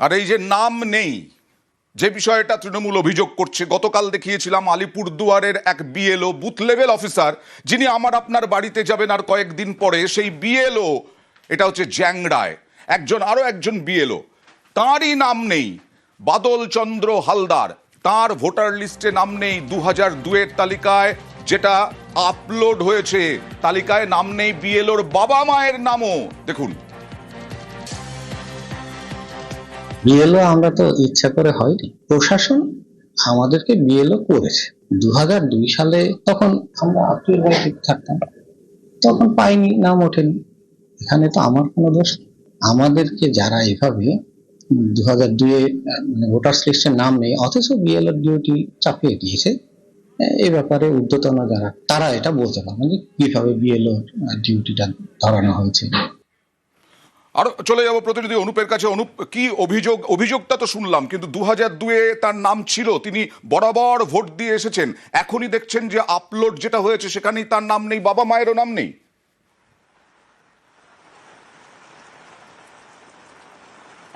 আর এই যে নাম নেই, যে বিষয়টা তৃণমূল অভিযোগ করছে, গতকাল দেখিয়েছিলাম আলিপুরদুয়ারের এক বিএলও বুথ লেভেল অফিসার, যিনি আমার আপনার বাড়িতে যাবেন আর কয়েকদিন পরে, সেই বিএলও, এটা হচ্ছে জ্যাংড়ায় একজন আরও একজন বিএলও। তাঁরই নাম নেই, বাদল চন্দ্র হালদার, তার ভোটার লিস্টে নাম নেই দু হাজার দুয়ের তালিকায়, যেটা আপলোড হয়েছে, তালিকায় নাম নেই বিএলওর বাবা মায়ের নামও। দেখুন বিএলও আমরা তো ইচ্ছা করে হয়নি। প্রশাসন আমাদেরকে বিএলও করেছে। দু সালে তখন আমরা আত্মীয় বাড়িতে থাকতাম। তখন পাইনি, নাম ওঠেনি। এখানে তো আমার কোনো দোষ আমাদেরকে যারা এভাবে দু হাজার দুয়ে মানে ভোটার্স লিস্টের নাম নেই, অথচ বিএলও ডিউটি চাপিয়ে দিয়েছে এই ব্যাপারে ঊর্ধ্বতন যারা, তারা এটা বলতে পারবে যে কীভাবে বিএলও ডিউটিটা ধরানো হয়েছে। আর চলে যাব প্রতিনিধি অনুপের কাছে। অনুপ, কি অভিযোগ? অভিযোগটা তো শুনলাম, কিন্তু দু হাজার দুয়ে তার নাম ছিল, তিনি বরাবর ভোট দিয়ে এসেছেন। এখনই দেখছেন যে আপলোড যেটা হয়েছে, সেখানেই তার নাম নেই বাবা মায়েরও নাম নেই।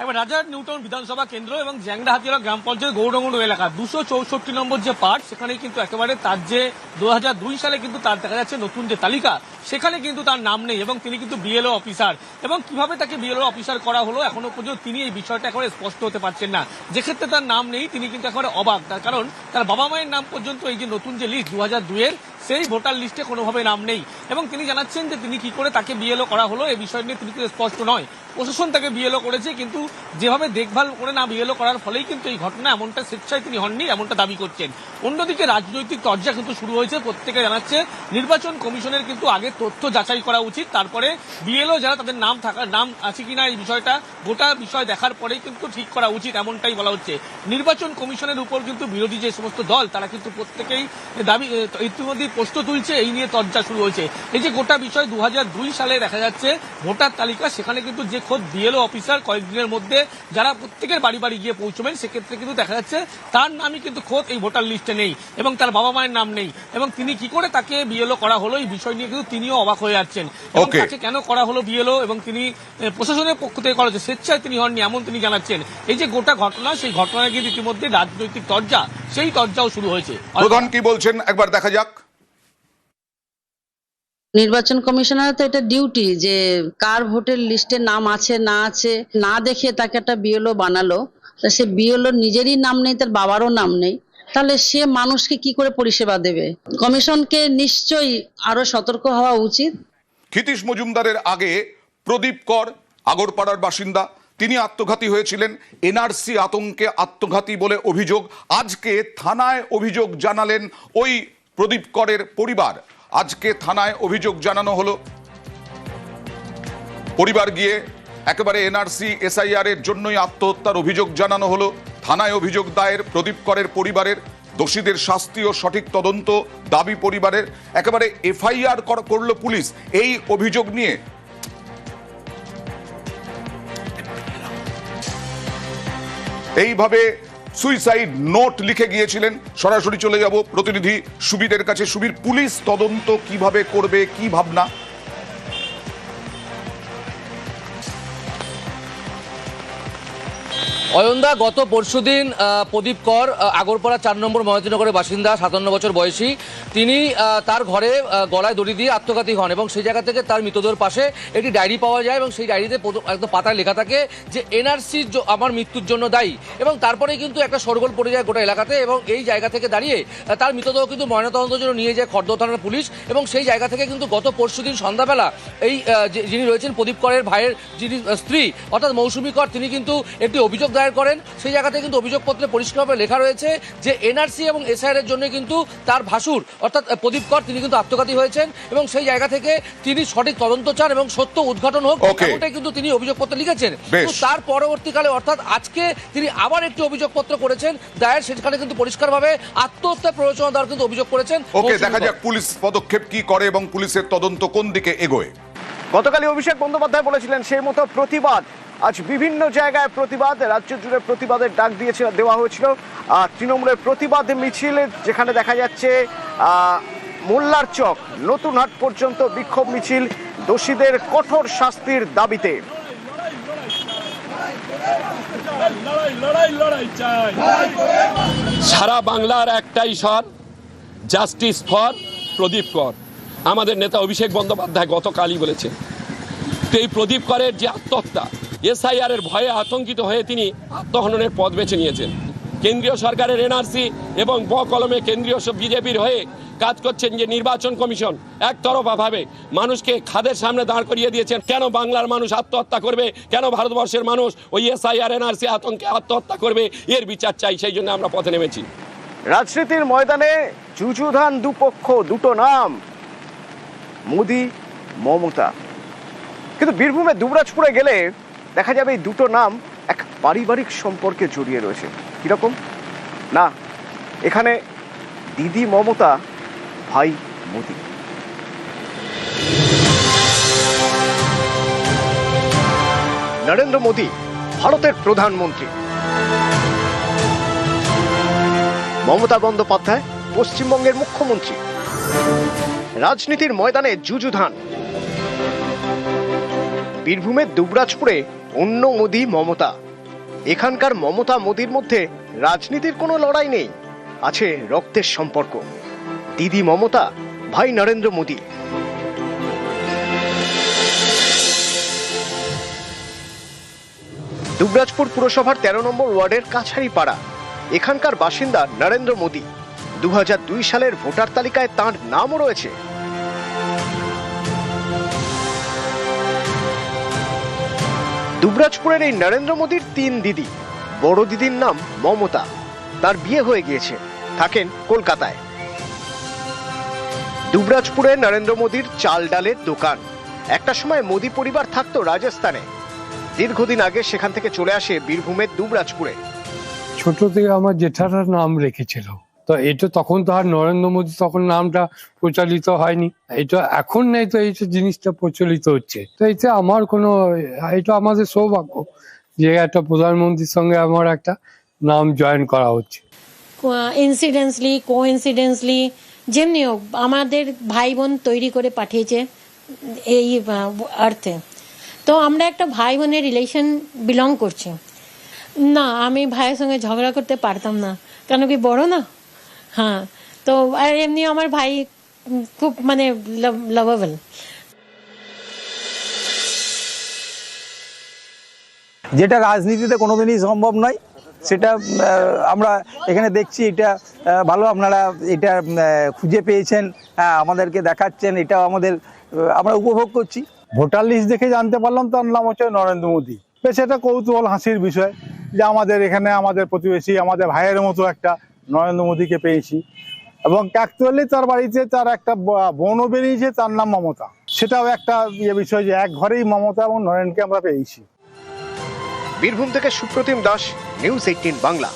এবার রাজার নিউটন বিধানসভা কেন্দ্র এবং জ্যাংড়া হাতিয়ারা গ্রাম পঞ্চায়েত গৌরঙ্গন এলাকা। দুশো চৌষট্টি নম্বর যে পার্ট সেখানে কিন্তু একেবারে তার যে দু হাজার দুই সালে কিন্তু তার দেখা যাচ্ছে নতুন যে তালিকা, সেখানে কিন্তু তার নাম নেই এবং তিনি কিন্তু বিএলও অফিসার এবং কীভাবে তাকে বিএলও অফিসার করা হলো এখনও পর্যন্ত তিনি এই বিষয়টা একেবারে স্পষ্ট হতে পারছেন না। যে ক্ষেত্রে তার নাম নেই, তিনি কিন্তু একেবারে অবাক। তার কারণ, তার বাবা মায়ের নাম পর্যন্ত এই যে নতুন যে লিস্ট দু হাজার দুয়ের সেই ভোটার লিস্টে কোনোভাবে নাম নেই। এবং তিনি জানাচ্ছেন যে তিনি কি করে তাকে বিএলও করা হলো, এ বিষয় নিয়ে তিনি স্পষ্ট নয়। প্রশাসন তাকে বিএলও করেছে, কিন্তু যেভাবে দেখভাল করে না বিএলও করার ফলেই কিন্তু এই ঘটনা এমনটা স্বেচ্ছায় তিনি হননি, এমনটা দাবি করছেন। অন্যদিকে রাজনৈতিক চর্চা কিন্তু শুরু হয়েছে। প্রত্যেকে জানাচ্ছে, নির্বাচন কমিশনের কিন্তু আগে তথ্য যাচাই করা উচিত। তারপরে বিএলও যারা তাদের নাম থাকার নাম আছে কিনা এই বিষয়টা, গোটা বিষয় দেখার পরেই কিন্তু ঠিক করা উচিত এমনটাই বলা হচ্ছে। নির্বাচন কমিশনের উপর কিন্তু বিরোধী যে সমস্ত দল, তারা কিন্তু প্রত্যেকেই দাবি ইতিমধ্যে প্রশ্ন তুলছে, এই নিয়ে চর্চা শুরু হয়েছে। এই যে গোটা বিষয় দু হাজার দুই সালে দেখা যাচ্ছে, ভোটার তালিকা, সেখানে কিন্তু যে খোদ বিএলও অফিসার কয়েকদিনের মধ্যে যারা প্রত্যেকের বাড়ি বাড়ি গিয়ে পৌঁছবেন, সেক্ষেত্রে কিন্তু দেখা যাচ্ছে, তার নামই কিন্তু খোদ এই ভোটার লিস্টে নেই এবং তার বাবা মায়ের নাম নেই এবং তিনি কি করে তাকে বিএলও করা হলো এই বিষয় নিয়ে কিন্তু তিনিও অবাক হয়ে যাচ্ছেন. তাকে কেন করা হলো বিএলও এবং তিনি প্রশাসনের পক্ষ থেকে করা হচ্ছে স্বেচ্ছায় তিনি হননি এমন তিনি জানাচ্ছেন। এই যে গোটা ঘটনা সেই ঘটনায় কিন্তু ইতিমধ্যে রাজনৈতিক চর্চা সেই চর্চাও শুরু হয়েছে। প্রধান কি বলছেন? একবার দেখা যাক। নির্বাচন কমিশনার তো এটা ডিউটি যে কার ভোটের লিস্টে নাম আছে না আছে না দেখে তাকে একটা বিএলও বানালো। তা সে বিএলও নিজেরই নাম নেই তার বাবারও নাম নেই। তাহলে সে মানুষকে কি করে পরিষেবা দেবে? কমিশনকে নিশ্চয়ই আরও সতর্ক হওয়া উচিত। ক্ষিতীশ মজুমদারের আগে প্রদীপ কর, আগরপাড়ার বাসিন্দা, তিনি আত্মঘাতী হয়েছিলেন। এনআরসি আতঙ্কে আত্মঘাতী বলে অভিযোগ। আজকে থানায় অভিযোগ জানালেন ওই প্রদীপ করের পরিবার। আজকে থানায় অভিযোগ জানানো হলো। পরিবার গিয়ে একেবারে এনআরসি, এসআইআর এর জন্যই আত্মহত্যার অভিযোগ জানানো হলো। থানায় অভিযোগ দায়ের, প্রদীপ করের পরিবারের, দোষীদের শাস্তি ও সঠিক তদন্ত দাবি পরিবারের, একেবারে এফআইআর করল পুলিশ। এই অভিযোগ নিয়ে এইভাবে সুইসাইড নোট লিখে গিয়েছিলেন। সরাসরি চলে যাব প্রতিনিধি সুবিদের কাছে। সুবির, পুলিশ তদন্ত কীভাবে করবে, কি ভাবনা? অয়নদা, গত পরশুদিন প্রদীপ কর আগরপাড়া চার নম্বর মহাজিনগরের বাসিন্দা, সাতান্ন বছর বয়সী। তিনি তার ঘরে গলায় দড়ি দিয়ে আত্মঘাতী হন এবং সেই জায়গা থেকে তার মৃতদেহের পাশে একটি ডায়েরি পাওয়া যায় এবং সেই ডায়েরিতে একদম পাতায় লেখা থাকে যে, এনআরসি আমার মৃত্যুর জন্য দায়ী। এবং তারপরে কিন্তু একটা সরগোল পড়ে যায় গোটা এলাকাতে এবং এই জায়গা থেকে দাঁড়িয়ে তার মৃতদেহ কিন্তু ময়নাতদন্তের জন্য নিয়ে যায় খর্দ থানার পুলিশ এবং সেই জায়গা থেকে কিন্তু গত পরশুদিন সন্ধ্যাবেলা এই যিনি রয়েছেন প্রদীপ করের ভাইয়ের যিনি স্ত্রী, অর্থাৎ মৌসুমী কর, তিনি কিন্তু একটি অভিযোগ দায়ের করেন সেই জায়গাতে কিন্তু অভিযোগপত্রে পরিষ্কারভাবে লেখা রয়েছে যে এনআরসি এবং এসআইআর এর জন্য কিন্তু তার ভাসুর অর্থাৎ প্রদীপ কর তিনি কিন্তু আত্মঘাতী হয়েছেন এবং সেই জায়গা থেকে তিনি সঠিক তদন্ত চান এবং সত্য উদ্ঘাটন হোক. এমনটাই কিন্তু তিনি অভিযোগপত্র লিখেছেন। তার পরবর্তীকালে অর্থাৎ আজকে তিনি আবার একটি অভিযোগপত্র করেছেন দায়ের সেখানে কিন্তু পরিষ্কারভাবে আত্মহত্যা প্ররোচনা দেওয়ার কিন্তু অভিযোগ করেছেন ওকে দেখা যাক পুলিশ পদক্ষেপ কি করে এবং পুলিশের তদন্ত কোন দিকে এগোয়। গতকালই অভিষেক বন্দ্যোপাধ্যায় বলেছিলেন সেই মতো প্রতিবাদ আজ বিভিন্ন জায়গায় প্রতিবাদ, রাজ্য জুড়ে প্রতিবাদের ডাক দিয়েছিল দেওয়া হয়েছিল। তৃণমূলের প্রতিবাদ মিছিল, যেখানে দেখা যাচ্ছে মোল্লার চক, নতুন হাট পর্যন্ত বিক্ষোভ মিছিল, দোষীদের কঠোর শাস্তির দাবিতে। সারা বাংলার একটাই স্বর জাস্টিস ফর প্রদীপ কর। আমাদের নেতা অভিষেক বন্দ্যোপাধ্যায় গতকালই বলেছে তো এই প্রদীপ করের যে আত্মহত্যা এসআইআর এর ভয়ে আতঙ্কিত হয়ে তিনি আত্মহননের পথ বেছে নিয়েছেন। কেন্দ্রীয় সরকারের এনআরসি এবং ব কলমে কেন্দ্রীয় বিজেপির হয়ে কাজ করছেন যে নির্বাচন কমিশন একতরফাভাবে মানুষকে খাদের সামনে দাঁড় করিয়ে দিয়েছেন। কেন বাংলার মানুষ আত্মহত্যা করবে? কেন ভারতবর্ষের মানুষ ওই এসআইআর, এনআরসি আতঙ্কে আত্মহত্যা করবে? এর বিচার চাই, সেই জন্য আমরা পথে নেমেছি। রাজনীতির ময়দানে যুযুধান দুপক্ষ, দুটো নাম। মোদি, মমতা। কিন্তু বীরভূমে দুবরাজপুরে গেলে দেখা যাবে এই দুটো নাম এক পারিবারিক সম্পর্কে জড়িয়ে রয়েছে। কীরকম? না, এখানে দিদি মমতা, ভাই মোদি। নরেন্দ্র মোদী, ভারতের প্রধানমন্ত্রী। মমতা বন্দ্যোপাধ্যায়, পশ্চিমবঙ্গের মুখ্যমন্ত্রী। রাজনীতির ময়দানে যুযুধান। বীরভূমের দুবরাজপুরে অন্য মোদি মমতা। এখানকার মমতা মোদির মধ্যে রাজনীতির কোনো লড়াই নেই, আছে রক্তের সম্পর্ক। দিদি মমতা, ভাই নরেন্দ্র মোদী। দুবরাজপুর পুরসভার তেরো নম্বর ওয়ার্ডের কাছারি পাড়া এখানকার বাসিন্দা নরেন্দ্র মোদী। দু হাজার দুই সালের ভোটার তালিকায় তাঁর নামও রয়েছে। দুবরাজপুরের এই নরেন্দ্র মোদীর তিন দিদি। বড় দিদির নাম মমতা। তার বিয়ে হয়ে গিয়েছে। থাকেন কলকাতায়। দুবরাজপুরে নরেন্দ্র মোদীর চাল ডালের দোকান। একটা সময় মোদী পরিবার থাকতো রাজস্থানে। দীর্ঘদিন আগে সেখান থেকে চলে আসে বীরভূমের দুবরাজপুরে। ছোট থেকে আমার জেঠাটার নাম রেখেছিল। তো এটা তখন তো আর নরেন্দ্র মোদী তখন নামটা প্রচলিত হয়নি। এটা এখন নেই তো এই জিনিসটা প্রচলিত হচ্ছে। তো এতে আমার কোনো এটা আমাদের সৌভাগ্য যে একটা প্রধানমন্ত্রীর সঙ্গে আমার একটা নাম জয়েন করা হচ্ছে। ইনসিডেন্সলি কোইন্সিডেন্সলি যেমনি হোক, আমাদের ভাই বোন তৈরি করে পাঠিয়েছে এই অর্থে তো আমরা একটা ভাই বোনের রিলেশন বিলং করছি। না, আমি ভাইয়ের সঙ্গে ঝগড়া করতে পারতাম না। কেন কি বড় না? হ্যাঁ তো আর এমনি আমার ভাই খুব মানে লাভেবল যেটা রাজনীতিতে কোনোদিনই সম্ভব নয় সেটা আমরা এখানে দেখছি এটা ভালো আপনারা এটা খুঁজে পেয়েছেন হ্যাঁ আমাদেরকে দেখাচ্ছেন এটাও আমাদের আমরা উপভোগ করছি। ভোটার লিস্ট দেখে জানতে পারলাম তার নাম হচ্ছে নরেন্দ্র মোদী। বেশ এটা কৌতূহল হাসির বিষয় যে আমাদের এখানে আমাদের প্রতিবেশী আমাদের ভাইয়ের মতো একটা নরেন্দ্র মোদীকে পেয়েছি। এবং অ্যাকচুয়ালি তার বাড়িতে তার একটা বোনও বেরিয়েছে, তার নাম মমতা। সেটাও একটা ইয়ে বিষয় যে এক ঘরেই মমতা এবং নরেনকে আমরা পেয়েছি। বীরভূম থেকে সুপ্রতিম দাস নিউজ এইটিন বাংলা।